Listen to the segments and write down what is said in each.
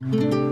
Hello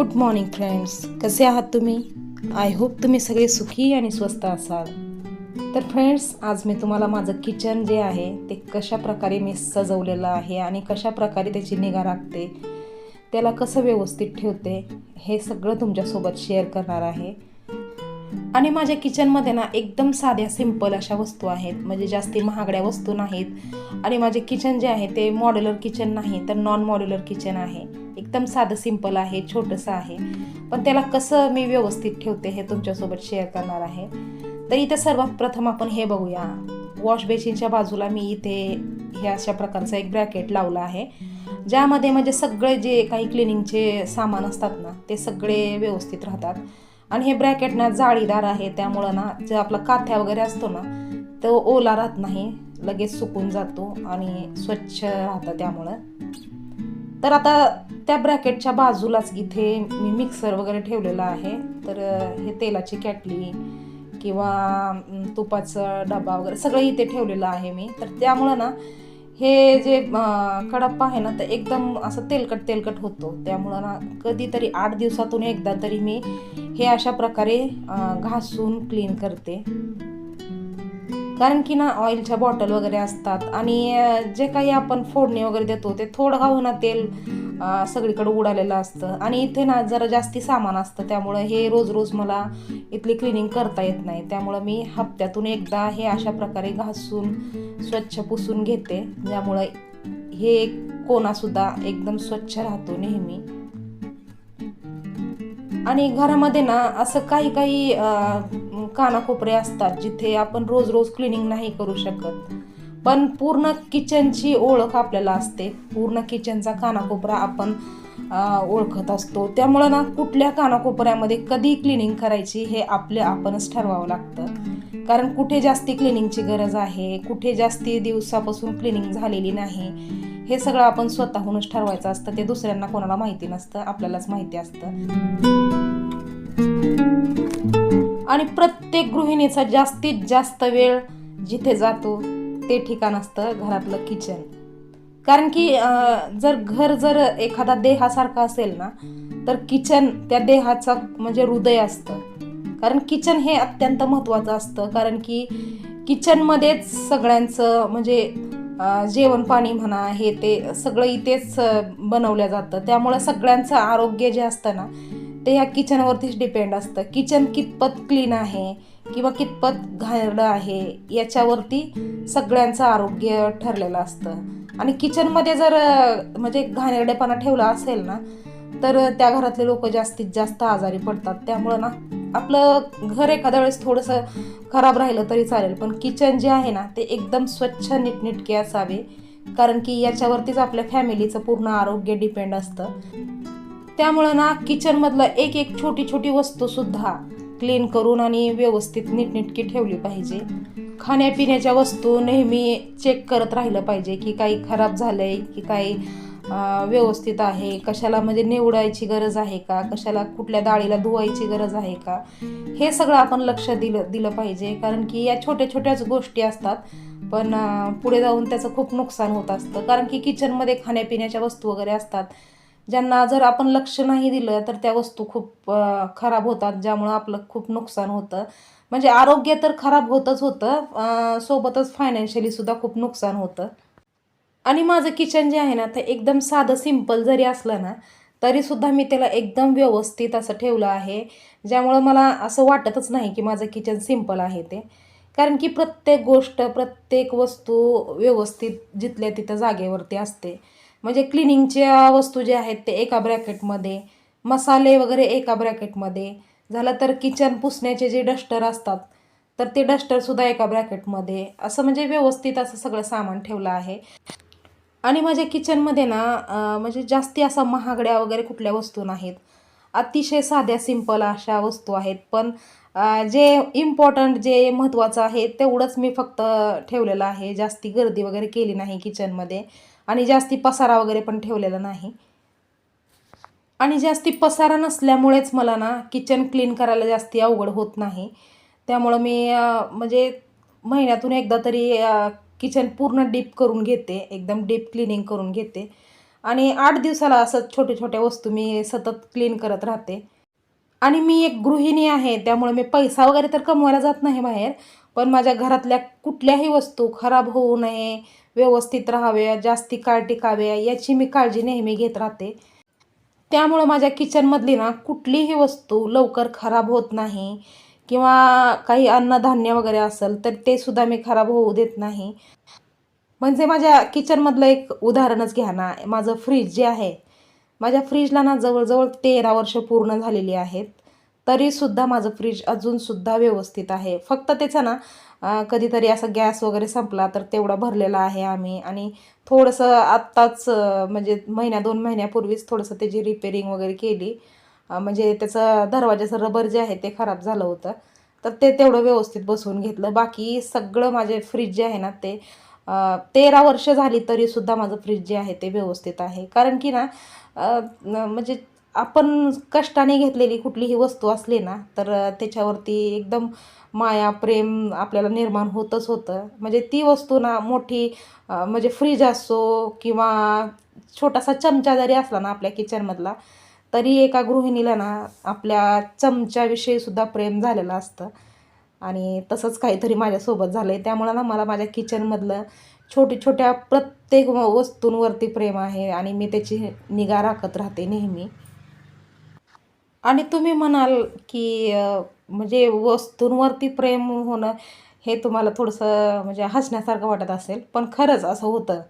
good morning friends कसे आहात तुम्ही? आय होप तुम्ही सगळे सुखी आणि स्वस्त असाल. तर फ्रेंड्स आज मी तुम्हाला माझं किचन जे आहे ते कशा प्रकारे मी सजवलेलं आहे आणि कशा प्रकारे त्याची निगा राखते त्याला कसं व्यवस्थित ठेवते हे सगळं तुमच्यासोबत शेअर करणार आहे. आणि माझ्या किचनमध्ये ना एकदम साध्या सिंपल अशा वस्तू आहेत. म्हणजे जास्ती महागड्या वस्तू नाहीत. आणि माझे किचन जे आहे ते मॉड्युलर किचन नाही तर नॉन मॉड्युलर किचन आहे. एकदम साधं सिंपल आहे छोटंसं आहे. पण त्याला कसं मी व्यवस्थित ठेवते हे तुमच्यासोबत शेअर करणार आहे. तर इथे सर्वात प्रथम आपण हे बघूया. वॉश बेसिनच्या बाजूला मी इथे हे अशा प्रकारचं एक ब्रॅकेट लावलं आहे. ज्यामध्ये म्हणजे सगळे जे काही क्लिनिंगचे सामान असतात ना ते सगळे व्यवस्थित राहतात. आणि हे ब्रॅकेट ना जाळीदार आहे त्यामुळं ना जे आपला काथ्या वगैरे असतो ना तो ओला राहत नाही लगेच सुकून जातो आणि स्वच्छ राहतं त्यामुळं. तर आता त्या ब्रॅकेटच्या बाजूलाच इथे मी मिक्सर वगैरे ठेवलेला आहे. तर हे तेलाची कॅटली किंवा तुपाचं तुपाचा डबा वगैरे सगळं इथे ठेवलेलं आहे मी. तर त्यामुळं ना हे जे अं, कडप्पा आहे ना तर एकदम असं तेलकट तेलकट होतो. त्यामुळं ना कधीतरी आठ दिवसातून एकदा तरी मी हे अशा प्रकारे घासून क्लीन करते. कारण की ना ऑइलच्या बॉटल वगैरे असतात आणि जे काही आपण फोडणी वगैरे देतो ते थोडं का होईना तेल सगळीकडे उडालेलं असतं. आणि इथे ना जरा जास्ती सामान असतं त्यामुळं हे रोज रोज मला इथली क्लिनिंग करता येत नाही. त्यामुळं मी हप्त्यातून एकदा हे अशा प्रकारे घासून स्वच्छ पुसून घेते. ज्यामुळं हे कोणासुद्धा एकदम स्वच्छ राहतो नेहमी. आणि घरामध्ये ना असं काही काही कानाकोपरे असतात जिथे आपण रोज रोज क्लिनिंग नाही करू शकत. पण पूर्ण किचनची ओळख आपल्याला असते. पूर्ण किचनचा कानाकोपरा आपण ओळखत असतो. त्यामुळं ना कुठल्या कानाकोपऱ्यामध्ये कधी क्लिनिंग करायची हे आपले आपणच ठरवावं लागतं. कारण कुठे जास्ती क्लिनिंगची गरज आहे कुठे जास्ती दिवसापासून क्लिनिंग झालेली नाही हे सगळं आपण स्वतःहूनच ठरवायचं असतं. ते दुसऱ्यांना कोणाला माहिती नसतं आपल्यालाच माहिती असतं. आणि प्रत्येक गृहिणीचा जास्तीत जास्त वेळ जिथे जातो ते ठिकाण असतं घरातलं किचन कारण की जर घर जर एखादा देहासारखा असेल ना तर किचन त्या देहाचा म्हणजे हृदय असतं. कारण किचन हे अत्यंत महत्त्वाचं असतं. कारण की किचनमध्येच सगळ्यांचं म्हणजे जेवण पाणी म्हणा हे ते सगळं इथेच बनवलं जातं. त्यामुळं सगळ्यांचं आरोग्य जे असतं ना ते ह्या किचनवरतीच डिपेंड असतं. किचन कितपत क्लीन आहे किंवा कितपत घाणेरडं आहे याच्यावरती सगळ्यांचं आरोग्य ठरलेलं असतं. आणि किचनमध्ये जर म्हणजे घाणेरडेपणा ठेवला असेल ना तर त्या घरातले लोक जास्तीत जास्त आजारी पडतात. त्यामुळं ना आपलं घर एखाद्या वेळेस थोडंसं खराब राहिलं तरी चालेल. पण किचन जे आहे ना ते एकदम स्वच्छ नीटनिटके असावे. कारण की याच्यावरतीच आपल्या फॅमिलीचं पूर्ण आरोग्य डिपेंड असतं. त्यामुळं ना किचनमधलं एक एक छोटी छोटी वस्तूसुद्धा क्लीन करून आणि व्यवस्थित नीटनेटकी ठेवली पाहिजे. खाण्यापिण्याच्या वस्तू नेहमी चेक करत राहिलं पाहिजे की काही खराब झालं आहे की काही व्यवस्थित आहे कशाला म्हणजे निवडायची गरज आहे का कशाला कुठल्या डाळीला धुवायची गरज आहे का? हे सगळं आपण लक्ष दिलं दिलं पाहिजे. कारण की या छोट्या छोट्याच गोष्टी असतात पण पुढे जाऊन त्याचं खूप नुकसान होत असतं. कारण की किचनमध्ये खाण्यापिण्याच्या वस्तू वगैरे असतात ज्यांना जर आपण लक्ष नाही दिलं तर त्या वस्तू खूप खराब होतात ज्यामुळं आपलं खूप नुकसान होतं. म्हणजे आरोग्य तर खराब होतच होतं सोबतच फायनान्शियलीसुद्धा खूप नुकसान होतं. आणि माझं किचन जे आहे ना ते एकदम साधं सिंपल जरी असलं ना तरीसुद्धा मी त्याला एकदम व्यवस्थित असं ठेवलं आहे. ज्यामुळं मला असं वाटतच नाही की माझं किचन सिंपल आहे ते. कारण की प्रत्येक गोष्ट प्रत्येक वस्तू व्यवस्थित जिथल्या तिथं जागेवरती असते. म्हणजे क्लिनिंगच्या वस्तू ज्या आहेत ते एका ब्रॅकेटमध्ये मसाले वगैरे एका ब्रॅकेटमध्ये झालं तर किचन पुसण्याचे जे डस्टर असतात तर ते डस्टरसुद्धा एका ब्रॅकेटमध्ये. असं म्हणजे व्यवस्थित असं सगळं सामान ठेवलं आहे. आणि माझ्या किचनमध्ये ना म्हणजे जास्ती असा महागड्या वगैरे कुठल्या वस्तू नाहीत. अतिशय साध्या सिंपल अशा वस्तू आहेत. पण जे इम्पॉर्टंट जे महत्त्वाचं आहे तेवढंच मी फक्त ठेवलेलं आहे. जास्ती गर्दी वगैरे केली नाही किचनमध्ये. आणि जास्ती पसारा वगैरे पण ठेवलेला नाही. आणि जास्ती पसारा नसल्यामुळेच मला ना किचन क्लीन करायला जास्ती अवघड होत नाही. त्यामुळं मी म्हणजे महिन्यातून एकदा तरी किचन पूर्ण डीप करून घेते एकदम डीप क्लिनिंग करून घेते. आणि आठ दिवसाला असं छोट्या छोट्या वस्तू मी सतत क्लीन करत राहते. आणि मी एक गृहिणी आहे त्यामुळे मी पैसा वगैरे तर कमवायला जात नाही बाहेर पण माझ्या घरातल्या कुठल्याही वस्तू खराब होऊ नये व्यवस्थित राहाव्या जास्ती काळ टिकाव्या याची मी काळजी नेहमी घेत राहते. त्यामुळं माझ्या किचनमधली ना कुठलीही वस्तू लवकर खराब होत नाही. किंवा काही अन्नधान्य वगैरे असेल तर ते सुद्धा मी खराब होऊ देत नाही. म्हणजे माझ्या किचनमधलं एक उदाहरणच घ्या ना. माझं फ्रीज जे आहे माझ्या फ्रीजला ना जवळजवळ तेरा वर्ष पूर्ण झालेली आहेत. तरीसुद्धा माझं फ्रीज अजूनसुद्धा व्यवस्थित आहे. फक्त त्याचं ना कधीतरी असं गॅस वगैरे संपला तर तेवढा भरलेला आहे आम्ही. आणि थोडंसं आत्ताच म्हणजे महिन्या दोन महिन्यापूर्वीच थोडंसं त्याची रिपेरिंग वगैरे केली. म्हणजे त्याचं दरवाजाचं रबर जे आहे ते खराब झालं होतं. तर ते तेवढं व्यवस्थित बसवून घेतलं. बाकी सगळं माझे फ्रीज जे आहे ना ते तेरा वर्ष झाली तरीसुद्धा माझं फ्रीज जे आहे ते व्यवस्थित आहे. कारण की ना म्हणजे आपण कष्टाने घेतलेली कुठलीही वस्तू असली ना तर त्याच्यावरती एकदम माया प्रेम आपल्याला निर्माण होतच होतं. म्हणजे ती वस्तू ना मोठी म्हणजे फ्रीज असो किंवा छोटासा चमचा जरी असला ना आपल्या किचनमधला तरी एका गृहिणीला ना आपल्या चमच्याविषयी सुद्धा प्रेम झालेलं असतं. आणि तसंच काहीतरी माझ्यासोबत झालं आहे त्यामुळं ना मला माझ्या किचनमधलं छोटी छोट्या प्रत्येक व- वस्तूंवरती प्रेम आहे आणि मी त्याची निगा राखत राहते नेहमी. आणि तुम्ही म्हणाल की म्हणजे वस्तूंवरती प्रेम होणं हे तुम्हाला थोडंसं म्हणजे हसण्यासारखं वाटत असेल पण खरंच असं होतं.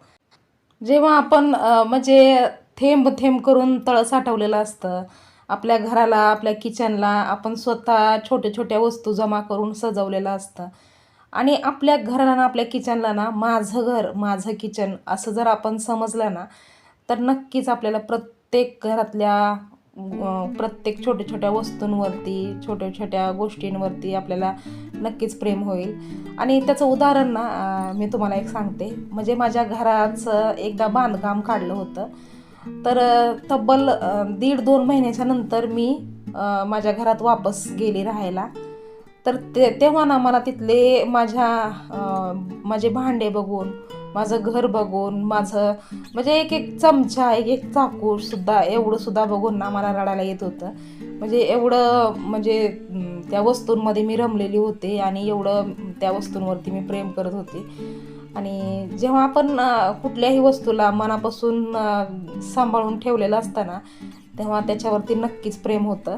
जेव्हा आपण म्हणजे थेंब थेंब करून तळं साठवलेलं असतं आपल्या घराला आपल्या किचनला आपण स्वतः छोट्या छोट्या वस्तू जमा करून सजवलेलं असतं. आणि आपल्या घराला ना आपल्या किचनला ना माझं घर माझं किचन असं जर आपण समजलं ना तर नक्कीच आपल्याला प्रत्येक घरातल्या प्रत्येक छोट्या छोट्या वस्तूंवरती छोट्या छोट्या गोष्टींवरती आपल्याला नक्कीच प्रेम होईल. आणि त्याचं उदाहरण ना मी तुम्हाला एक सांगते. म्हणजे माझ्या घराचं एकदा बांधकाम काढलं होतं. तर तब्बल दीड दोन महिन्याच्या नंतर मी माझ्या घरात वापस गेली राहायला. तर ते तेव्हा ना मला तिथले माझ्या माझे भांडे बघून माझं घर बघून माझं म्हणजे एक एक चमचा एक एक चाकूसुद्धा सुद्धा एवढं सुद्धा बघून ना मला रडायला येत होतं. म्हणजे एवढं म्हणजे त्या वस्तूंमध्ये मी रमलेली होते आणि एवढं त्या वस्तूंवरती मी प्रेम करत होते. आणि जेव्हा आपण कुठल्याही वस्तूला मनापासून सांभाळून ठेवलेलं असताना तेव्हा त्याच्यावरती नक्कीच प्रेम होतं.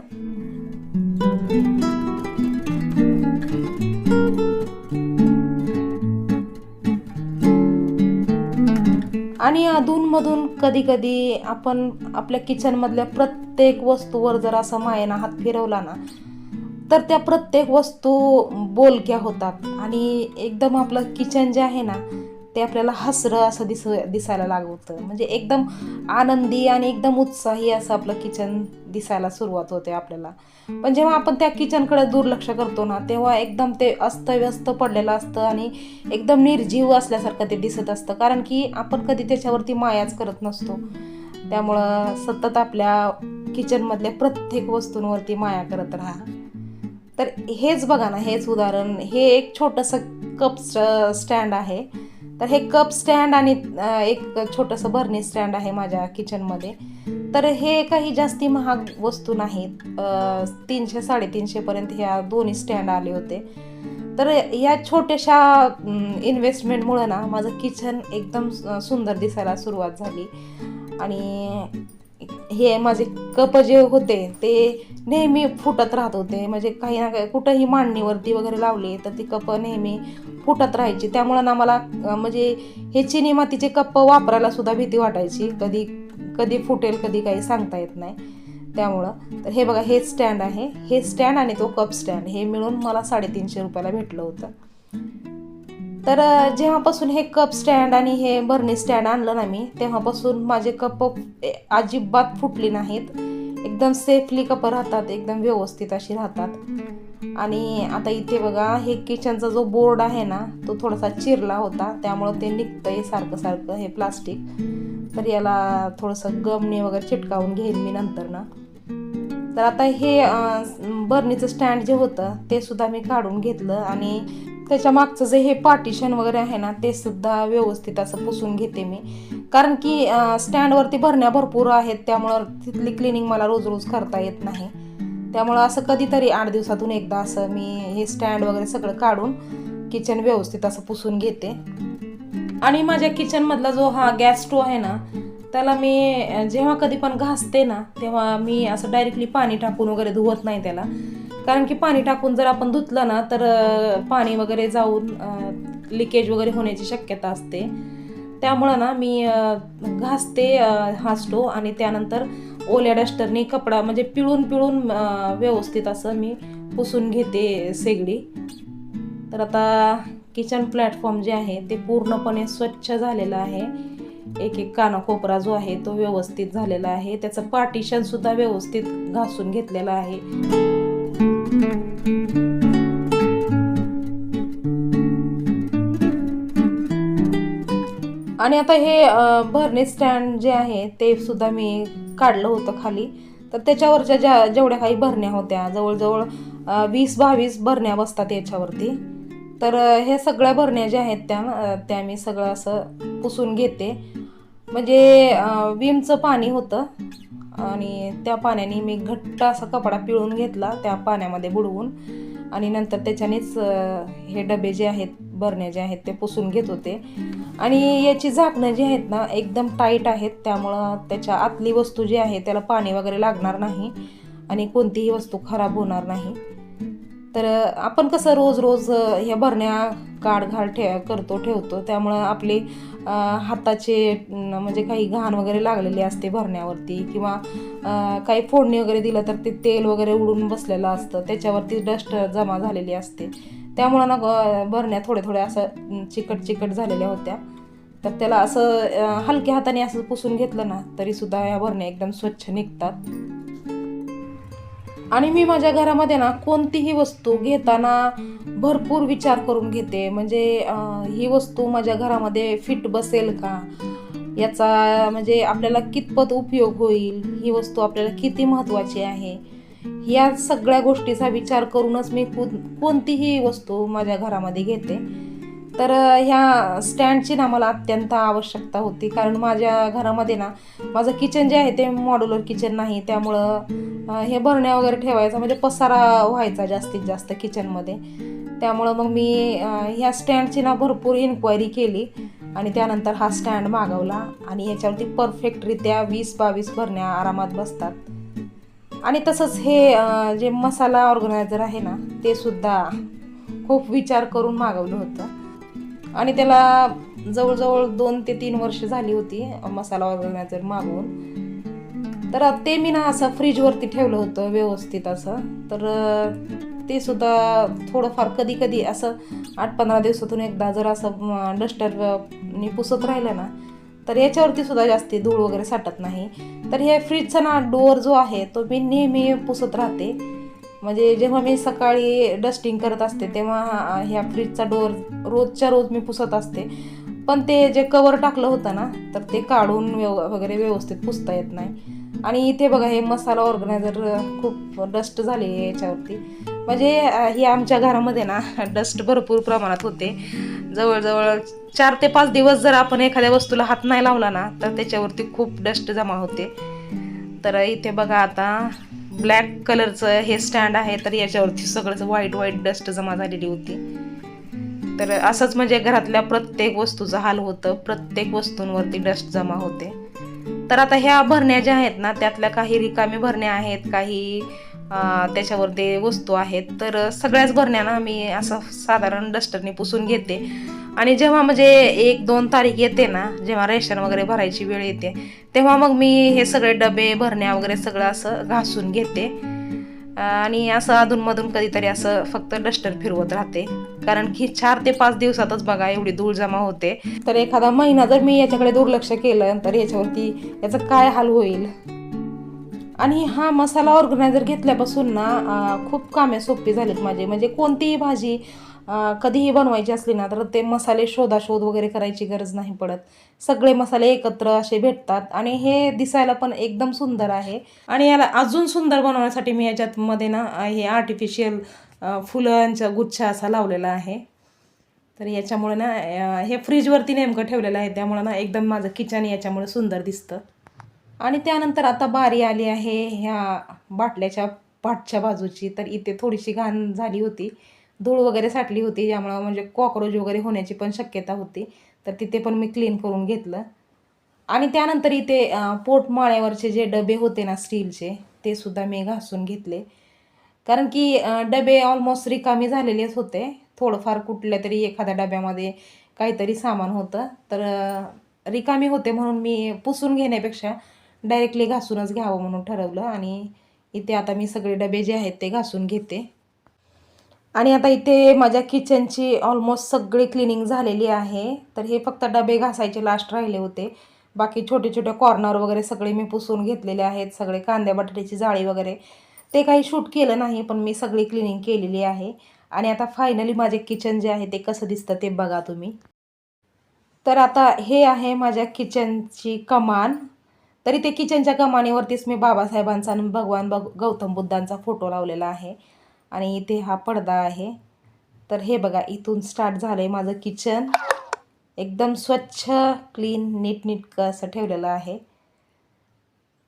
आणि अधूनमधून कधी कधी आपण आपल्या किचनमधल्या प्रत्येक वस्तूवर जर असा मायेनं हात फिरवला ना तर त्या प्रत्येक वस्तू बोलक्या होतात. आणि एकदम आपलं किचन जे आहे ना ते आपल्याला हसरं असं दिस दिसायला लागवतं म्हणजे एकदम आनंदी आणि एकदम उत्साही असं आपलं किचन दिसायला सुरुवात होते आपल्याला. पण जेव्हा आपण त्या किचनकडे दुर्लक्ष करतो ना तेव्हा एकदम ते अस्तव्यस्त पडलेलं असतं आणि एकदम निर्जीव असल्यासारखं ते दिसत असतं. कारण की आपण कधी त्याच्यावरती मायाच करत नसतो. त्यामुळं सतत आपल्या किचनमधल्या प्रत्येक वस्तूंवरती माया करत राहा. तर हेच बघा ना हेच उदाहरण. हे एक छोटंसं कप स्टँड आहे. तर हे कप स्टँड आणि एक छोटंसं भरणी स्टँड आहे माझ्या किचनमध्ये. तर हे काही जास्ती महाग वस्तू नाहीत. तीनशे साडेतीनशेपर्यंत ह्या दोन्ही स्टँड आले होते. तर या छोट्याशा इन्व्हेस्टमेंटमुळं ना माझं किचन एकदम सुंदर दिसायला सुरुवात झाली. आणि हे माझे कप जे होते ते नेहमी फुटत राहत होते. म्हणजे काही ना काही कुठंही मांडणीवरती वगैरे लावले तर ती कप नेहमी फुटत राहायची. त्यामुळं ना मला म्हणजे हे चिनी मातीचे कप वापरायला सुद्धा भीती वाटायची. कधी कधी फुटेल कधी काही सांगता येत नाही. त्यामुळं तर हे बघा हे स्टँड आहे. हे स्टँड आणि तो कप स्टँड. हे मिळून मला साडेतीनशे रुपयाला भेटलं होतं. तर जेव्हापासून हे कप स्टँड आणि हे बर्नी स्टँड आणलं ना मी तेव्हापासून माझे कप अजिबात फुटली नाहीत. एकदम सेफली कप राहतात एकदम व्यवस्थित अशी राहतात. आणि आता इथे बघा हे किचनचा जो बोर्ड आहे ना तो थोडासा चिरला होता. त्यामुळं ते निघतंय सारखं सारखं हे प्लास्टिक तर याला थोडंसं गमने वगैरे चिटकावून घेईन मी नंतर ना तर आता हे अं, बर्नीचं स्टँड जे होतं ते सुद्धा मी काढून घेतलं आणि त्याच्या मागचं जे हे पार्टिशन वगैरे आहे ना ते सुद्धा व्यवस्थित असं पुसून घेते मी. कारण की स्टँडवरती भरण्या भरपूर आहेत त्यामुळं तिथली क्लिनिंग मला रोज रोज करता येत नाही. त्यामुळं असं कधीतरी आठ दिवसातून एकदा असं मी हे स्टँड वगैरे सगळं काढून किचन व्यवस्थित असं पुसून घेते. आणि माझ्या किचनमधला जो हा गॅस स्टोव आहे ना त्याला मी जेव्हा कधी पण घासते ना तेव्हा मी असं डायरेक्टली पाणी टाकून वगैरे धुवत नाही त्याला. कारण की पाणी टाकून जर आपण धुतलं ना तर पाणी वगैरे जाऊन लिकेज वगैरे होण्याची शक्यता असते. त्यामुळं ना मी घासते हासतो हा आणि त्यानंतर ओल्या डस्टरनी कपडा म्हणजे पिळून पिळून व्यवस्थित असं मी पुसून घेते शेगडी. तर आता किचन प्लॅटफॉर्म जे आहे ते पूर्णपणे स्वच्छ झालेलं आहे. एक एक कानाकोपरा जो आहे तो व्यवस्थित झालेला आहे. त्याचं पार्टिशन सुद्धा व्यवस्थित घासून घेतलेलं आहे. आणि आता हे भरणे स्टँड जे आहे ते सुद्धा मी काढलं होतं खाली. तर त्याच्यावरच्या ज्या जेवढ्या काही भरण्या होत्या जवळजवळ वीस बावीस भरण्या बसतात याच्यावरती. तर हे सगळ्या भरण्या ज्या आहेत त्या त्या मी सगळं असं पुसून घेते. म्हणजे विमचं पाणी होतं. आणि त्या पाण्याने मी घट्ट असा कपडा पिळून घेतला त्या पाण्यामध्ये बुडवून. आणि नंतर त्याच्यानेच हे डबे जे आहेत भरणे जे आहेत ते पुसून घेत होते. आणि याची झाकणं जी आहेत ना एकदम टाईट आहेत. त्यामुळं त्याच्या आतली वस्तू जी आहे त्याला पाणी वगैरे लागणार नाही. आणि कोणतीही वस्तू खराब होणार नाही. तर आपण कसं रोज रोज ह्या भरण्या काढ घाल ठे करतो ठेवतो. त्यामुळं आपली हाताचे म्हणजे काही घाण वगैरे लागलेली असते भरण्यावरती किंवा काही फोडणी वगैरे दिलं तर ते तेल वगैरे उडून बसलेलं असतं. त्याच्यावरती डस्ट जमा झालेली असते. त्यामुळं ना भरण्या थोड्या थोड्या असं चिकट चिकट झालेल्या होत्या. तर त्याला असं हलक्या हाताने असं पुसून घेतलं ना तरीसुद्धा या भरण्या एकदम स्वच्छ निघतात. आणि मी माझ्या घरामध्ये ना कोणतीही वस्तू घेताना भरपूर विचार करून घेते. म्हणजे ही वस्तू माझ्या घरामध्ये फिट बसेल का? याचा म्हणजे आपल्याला कितपत उपयोग होईल? ही वस्तू आपल्याला किती महत्त्वाची आहे? या सगळ्या गोष्टीचा विचार करूनच मी कोणतीही वस्तू माझ्या घरामध्ये घेते. तर ह्या स्टँडची ना मला अत्यंत आवश्यकता होती. कारण माझ्या घरामध्ये ना माझं किचन जे आहे ते मॉड्युलर किचन नाही. त्यामुळं हे भरण्या वगैरे ठेवायचं म्हणजे पसारा व्हायचा जास्तीत जास्त किचनमध्ये. त्यामुळं मग मी ह्या स्टँडची ना भरपूर इन्क्वायरी केली आणि त्यानंतर हा स्टँड मागवला आणि याच्यावरती परफेक्टरित्या वीस बावीस भरण्या आरामात बसतात. आणि तसंच हे जे मसाला ऑर्गनायझर आहे ना ते सुद्धा खूप विचार करून मागवलं होतं. आणि त्याला जवळजवळ दोन ते तीन वर्ष झाली होती मसाला ऑर्गनायझर मागवून तर ते मी ना असं फ्रीजवरती ठेवलं होतं व्यवस्थित असं. तर ते सुद्धा थोडंफार कधी कधी असं आठ पंधरा दिवसातून एकदा जर असं डस्टरनी पुसत राहिलं ना तर याच्यावरती सुद्धा जास्ती धूळ वगैरे साठत नाही. तर हे फ्रीजचा ना डोअर जो आहे तो मी नेहमी पुसत राहते. म्हणजे जेव्हा मी सकाळी डस्टिंग करत असते तेव्हा ह्या फ्रीजचा डोअर रोजच्या रोज मी पुसत असते. पण ते जे कवर टाकलं होतं ना तर ते काढून व्यव वगैरे व्यवस्थित पुसता येत नाही. आणि इथे बघा हे मसाला ऑर्गनायझर खूप डस्ट झाली आहे याच्यावरती. म्हणजे अं, ही आमच्या घरामध्ये ना डस्ट भरपूर प्रमाणात होते. जवळजवळ चार ते पाच दिवस जर आपण एखाद्या वस्तूला हात नाही लावला ना तर त्याच्यावरती खूप डस्ट जमा होते. तर इथे बघा आता ब्लॅक कलरचं हे स्टँड आहे तर याच्यावरती सगळंच व्हाईट व्हाईट डस्ट जमा झालेली होती. तर असंच म्हणजे घरातल्या प्रत्येक वस्तूचा हाल होतं. प्रत्येक वस्तूंवरती डस्ट जमा होते. तर आता ह्या भरण्या ज्या आहेत ना त्यातल्या काही रिकामी भरण्या आहेत काही त्याच्यावरती वस्तू आहेत. तर सगळ्याच भरण्यांना मी असं साधारण डस्टरने पुसून घेते. आणि जेव्हा म्हणजे एक दोन तारीख येते ना जेव्हा रेशन वगैरे भरायची वेळ येते तेव्हा मग मी हे सगळे डबे भरण्या वगैरे सगळं असं घासून घेते. आणि असं अधूनमधून कधीतरी असं फक्त डस्टर फिरवत राहते. कारण की चार ते पाच दिवसातच बघा एवढी धूळ जमा होते. तर एखादा महिना जर मी याच्याकडे दुर्लक्ष केलं तर याच्यावरती याचं काय हाल होईल? आणि हा मसाला ऑर्गनायझर घेतल्यापासून ना खूप कामे सोपी झालीत माझी. म्हणजे कोणतीही भाजी कधीही बनवायची असली ना तर ते मसाले शोधाशोध वगैरे करायची गरज नाही पडत. सगळे मसाले एकत्र असे भेटतात आणि हे दिसायला पण एकदम सुंदर आहे. आणि याला अजून सुंदर बनवण्यासाठी मी याच्यातमध्ये ना हे आर्टिफिशियल फुलांचा गुच्छा असा लावलेला आहे. तर याच्यामुळे ना हे फ्रीजवरती नेमकं ठेवलेलं आहे. त्यामुळे ना एकदम माझं किचन याच्यामुळे सुंदर दिसतं. आणि त्यानंतर आता बारी आली आहे ह्या बाटल्याच्या पाठच्या बाजूची. तर इथे थोडीशी घाण झाली होती. धूळ वगैरे साठली होती ज्यामुळं म्हणजे कॉक्रोच वगैरे होण्याची पण शक्यता होती. तर तिथे पण मी क्लीन करून घेतलं. आणि त्यानंतर इथे पोटमाळ्यावरचे जे डबे होते ना स्टीलचे ते सुद्धा मी घासून घेतले. कारण की डबे ऑलमोस्ट रिकामी झालेलेच होते. थोडंफार कुठल्या तरी एखाद्या डब्यामध्ये काहीतरी सामान होतं. तर रिकामी होते म्हणून मी पुसून घेण्यापेक्षा डायरेक्टली घासूनच घ्यावं म्हणून ठरवलं. आणि इथे आता मी सगळे डबे जे आहेत ते घासून घेते. आणि आता इथे माझ्या किचनची ऑलमोस्ट सगळी क्लिनिंग झालेली आहे. तर हे फक्त डबे घासायचे लास्ट राहिले होते. बाकी छोटे छोटे कॉर्नर वगैरे सगळे मी पुसून घेतलेले आहेत. सगळे कांद्या बटाट्याची जाळी वगैरे. ते काही शूट केलं नाही पण मी सगळी क्लिनिंग केलेली आहे. आणि आता फायनली माझे किचन जे आहे ते कसं दिसतं ते बघा तुम्ही. तर आता हे आहे माझ्या किचनची कमान. तरी ते किचनच्या कमानीवरतीच मी बाबासाहेबांचा आणि भगवान बग गौतम बुद्धांचा फोटो लावलेला आहे. आणि इथे हा पडदा आहे. तर हे बघा इथून स्टार्ट झालं आहे माझं किचन एकदम स्वच्छ क्लीन नीटनीटकं असं ठेवलेलं आहे.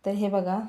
तर हे बघा.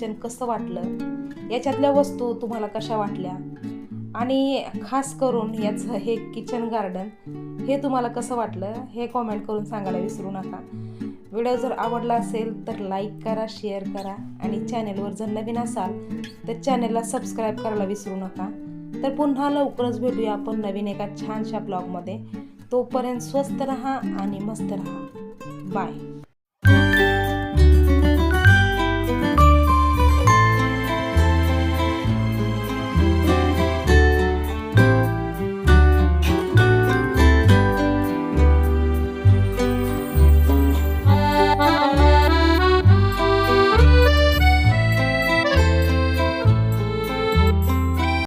किचन कसं वाटलं? याच्यातल्या वस्तू तुम्हाला कशा वाटल्या? आणि खास करून याचं हे किचन गार्डन हे तुम्हाला कसं वाटलं? हे कॉमेंट करून सांगायला विसरू नका. व्हिडिओ जर आवडला असेल तर लाईक करा शेअर करा आणि चॅनेलवर जर नवीन असाल तर चॅनेलला सबस्क्राईब करायला विसरू नका. तर पुन्हा लवकरच भेटूया आपण नवीन एका छानशा ब्लॉगमध्ये तोपर्यंत स्वस्त रहा आणि मस्त रहा. बाय